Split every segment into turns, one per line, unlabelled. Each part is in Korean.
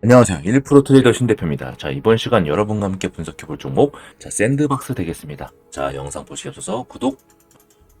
안녕하세요. 1프로 트레이더 신대표입니다. 자, 이번 시간 여러분과 함께 분석해 볼 종목, 자, 샌드박스 되겠습니다. 자, 영상 보시기 앞서서 구독,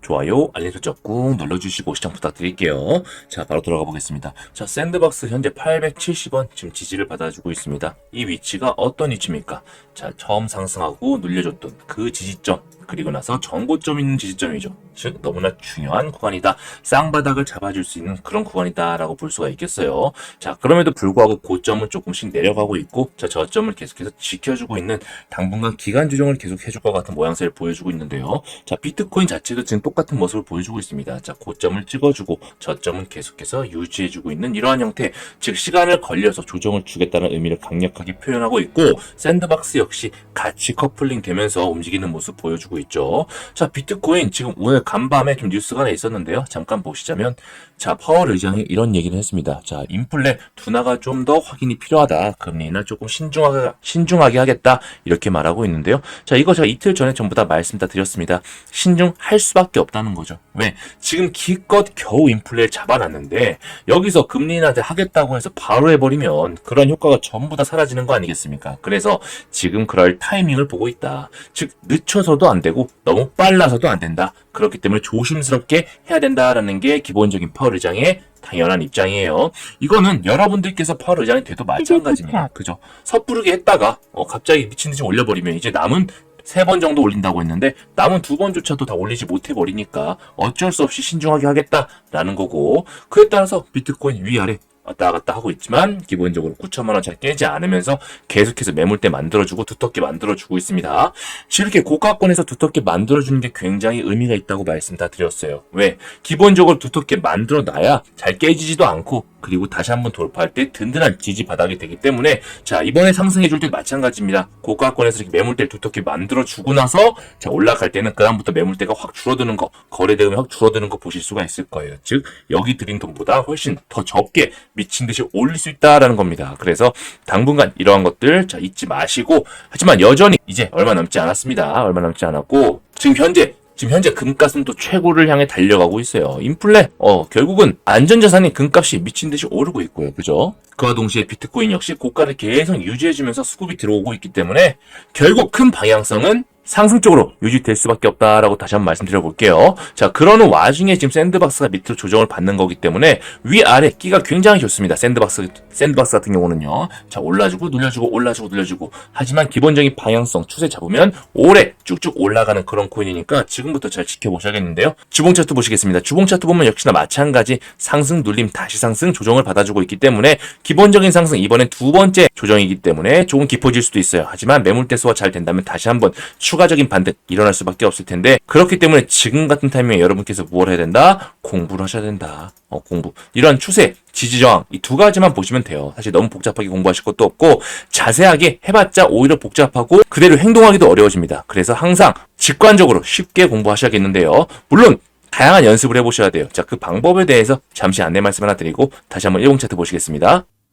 좋아요, 알림 설정 꾹 눌러주시고 시청 부탁드릴게요. 자, 바로 들어가 보겠습니다. 자, 샌드박스 현재 870원 지금 지지를 받아주고 있습니다. 이 위치가 어떤 위치입니까? 자, 처음 상승하고 눌려줬던 그 지지점, 그리고 나서 전고점 있는 지지점이죠. 즉, 너무나 중요한 구간이다. 쌍바닥을 잡아줄 수 있는 그런 구간이다라고 볼 수가 있겠어요. 자, 그럼에도 불구하고 고점은 조금씩 내려가고 있고, 자, 저점을 계속해서 지켜주고 있는 당분간 기간 조정을 계속 해줄 것 같은 모양새를 보여주고 있는데요. 자, 비트코인 자체도 지금 똑같은 모습을 보여주고 있습니다. 자, 고점을 찍어주고, 저점은 계속해서 유지해주고 있는 이러한 형태, 즉, 시간을 걸려서 조정을 주겠다는 의미를 강력하게 표현하고 있고, 샌드박스 역시 같이 커플링 되면서 움직이는 모습 보여주고 있죠. 자, 비트코인 지금 오늘 간밤에 좀 뉴스가 하나 있었는데요. 잠깐 보시자면, 자, 파월 의장이 이런 얘기를 했습니다. 자, 인플레 둔화가 좀 더 확인이 필요하다. 금리 인하 조금 신중하게, 신중하게 하겠다. 이렇게 말하고 있는데요. 자, 이거 제가 이틀 전에 전부 다 말씀 다 드렸습니다. 신중할 수밖에 없다는 거죠. 왜? 지금 기껏 겨우 인플레를 잡아놨는데, 여기서 금리 인하 하겠다고 해서 바로 해버리면 그런 효과가 전부 다 사라지는 거 아니겠습니까? 그래서 지금 그럴 타이밍을 보고 있다. 즉, 늦춰서도 안 되고, 너무 빨라서도 안 된다. 그렇기 때문에 조심스럽게 해야 된다라는 게 기본적인 파월 의장의 당연한 입장이에요. 이거는 여러분들께서 파월 의장이 돼도 마찬가지입니다. 그죠? 섣부르게 했다가 어, 갑자기 미친 듯이 올려버리면 이제 남은 세번 정도 올린다고 했는데 남은 두 번조차도 다 올리지 못해 버리니까 어쩔 수 없이 신중하게 하겠다라는 거고 그에 따라서 비트코인 위아래 왔다 갔다 하고 있지만 기본적으로 9천만 원짜리 깨지 않으면서 계속해서 매물대 만들어주고 두텁게 만들어주고 있습니다. 이렇게 고가권에서 두텁게 만들어주는 게 굉장히 의미가 있다고 말씀 다 드렸어요. 왜? 기본적으로 두텁게 만들어놔야 잘 깨지지도 않고 그리고 다시 한번 돌파할 때 든든한 지지 바닥이 되기 때문에 자 이번에 상승해 줄 때 마찬가지입니다. 고가권에서 이렇게 매물대를 두텁게 만들어 주고 나서 자 올라갈 때는 그다음부터 매물대가 확 줄어드는 거 거래 대금이 확 줄어드는 거 보실 수가 있을 거예요. 즉 여기 드린 돈보다 훨씬 더 적게 미친 듯이 올릴 수 있다라는 겁니다. 그래서 당분간 이러한 것들 자 잊지 마시고 하지만 여전히 이제 얼마 남지 않았습니다. 얼마 남지 않았고 지금 현재 지금 현재 금값은 또 최고를 향해 달려가고 있어요. 인플레, 어, 결국은 안전자산인 금값이 미친 듯이 오르고 있고요. 그죠? 그와 동시에 비트코인 역시 고가를 계속 유지해주면서 수급이 들어오고 있기 때문에 결국 큰 방향성은 상승 쪽으로 유지될 수밖에 없다라고 다시 한번 말씀드려 볼게요. 자, 그러는 와중에 지금 샌드박스가 밑으로 조정을 받는 거기 때문에 위아래 끼가 굉장히 좋습니다. 샌드박스, 샌드박스 같은 경우는요. 자, 올라주고 눌려주고 올라주고 눌려주고. 하지만 기본적인 방향성 추세 잡으면 오래 쭉쭉 올라가는 그런 코인이니까 지금부터 잘 지켜보셔야겠는데요. 주봉 차트 보시겠습니다. 주봉 차트 보면 역시나 마찬가지 상승 눌림 다시 상승 조정을 받아주고 있기 때문에 기본적인 상승 이번엔 두 번째 조정이기 때문에 조금 깊어질 수도 있어요. 하지만 매물 대 수가 잘 된다면 다시 한번 추가 적인 반등 일어날 수밖에 없을 텐데 그렇기 때문에 지금 같은 타이밍에 여러분께서 무엇을 해야 된다? 공부를 하셔야 된다. 어, 공부. 이런 추세, 지지 저항 이 두 가지만 보시면 돼요. 사실 너무 복잡하게 공부하실 것도 없고 자세하게 해봤자 오히려 복잡하고 그대로 행동하기도 어려워집니다. 그래서 항상 직관적으로 쉽게 공부하셔야겠는데요. 물론 다양한 연습을 해보셔야 돼요. 자, 그 방법에 대해서 잠시 안내 말씀 하나 드리고 다시 한번 1공 차트 보시겠습니다.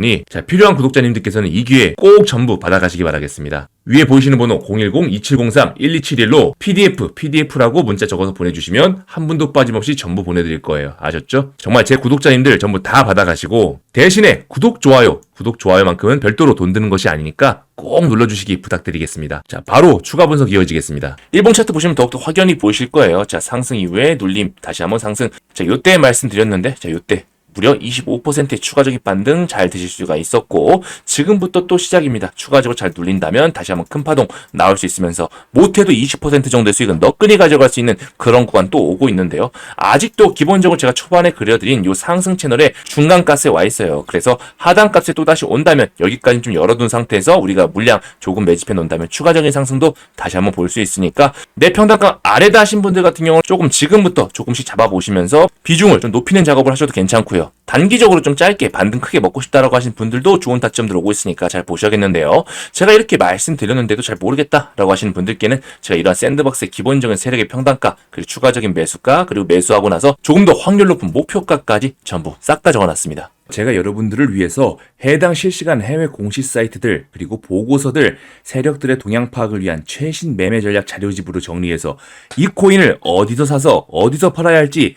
니 자, 필요한 구독자님들께서는 이 기회 꼭 전부 받아가시기 바라겠습니다. 위에 보이시는 번호 010-2703-1271로 PDF, PDF라고 문자 적어서 보내주시면 한 분도 빠짐없이 전부 보내드릴 거예요. 아셨죠? 정말 제 구독자님들 전부 다 받아가시고 대신에 구독, 좋아요, 구독, 좋아요만큼은 별도로 돈 드는 것이 아니니까 꼭 눌러주시기 부탁드리겠습니다. 자, 바로 추가 분석 이어지겠습니다. 일봉 차트 보시면 더욱더 확연히 보이실 거예요. 자, 상승 이후에 눌림, 다시 한번 상승. 자, 요때 말씀드렸는데, 자, 요때 무려 25%의 추가적인 반등 잘 드실 수가 있었고 지금부터 또 시작입니다. 추가적으로 잘 눌린다면 다시 한번 큰 파동 나올 수 있으면서 못해도 20% 정도의 수익은 너끈히 가져갈 수 있는 그런 구간 또 오고 있는데요. 아직도 기본적으로 제가 초반에 그려드린 이 상승 채널의 중간가스에 와 있어요. 그래서 하단 값에 또 다시 온다면 여기까지 좀 열어둔 상태에서 우리가 물량 조금 매집해 놓는다면 추가적인 상승도 다시 한번 볼 수 있으니까 내 평단가 아래다 하신 분들 같은 경우는 조금 지금부터 조금씩 잡아보시면서 비중을 좀 높이는 작업을 하셔도 괜찮고 요. 단기적으로 좀 짧게 반등 크게 먹고 싶다라고 하신 분들도 좋은 타점들 오고 있으니까 잘 보셔야겠는데요. 제가 이렇게 말씀드렸는데도 잘 모르겠다라고 하시는 분들께는 제가 이러한 샌드박스의 기본적인 세력의 평단가 그리고 추가적인 매수가 그리고 매수하고 나서 조금 더 확률 높은 목표가까지 전부 싹 다 적어놨습니다. 제가 여러분들을 위해서 해당 실시간 해외 공시 사이트들 그리고 보고서들 세력들의 동향 파악을 위한 최신 매매 전략 자료집으로 정리해서 이 코인을 어디서 사서 어디서 팔아야 할지